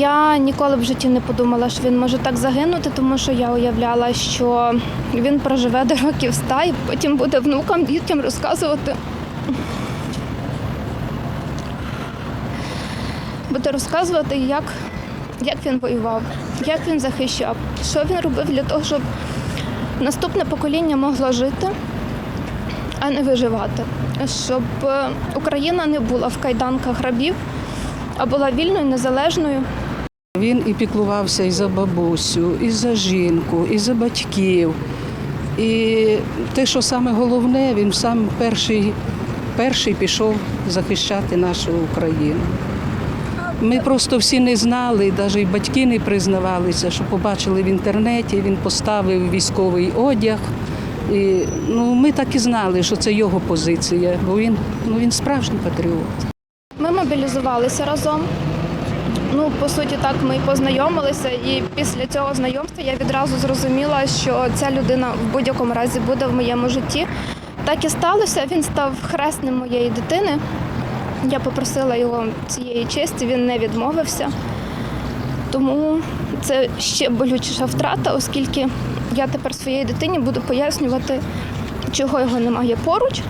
Я ніколи в житті не подумала, що він може так загинути, тому що я уявляла, що він проживе до років ста і потім буде внукам, дітям розказувати. Буде розказувати, як, як він воював, як він захищав, що він робив для того, щоб наступне покоління могло жити, а не виживати. Щоб е, Україна не була в кайданках рабів, а була вільною, незалежною. Він і піклувався і за бабусю, і за жінку, і за батьків. І те, що саме головне, він сам перший, перший пішов захищати нашу Україну. Ми просто всі не знали, навіть і батьки не признавалися, що побачили в інтернеті, він поставив військовий одяг. І, ну, ми так і знали, що це його позиція, бо він, ну, він справжній патріот. Ми мобілізувалися разом. Ну, по суті, так ми познайомилися, і після цього знайомства я відразу зрозуміла, що ця людина в будь-якому разі буде в моєму житті. Так і сталося. Він став хресним моєї дитини. Я попросила його цієї честі, він не відмовився. Тому це ще болючіша втрата, оскільки я тепер своїй дитині буду пояснювати, чого його немає поруч,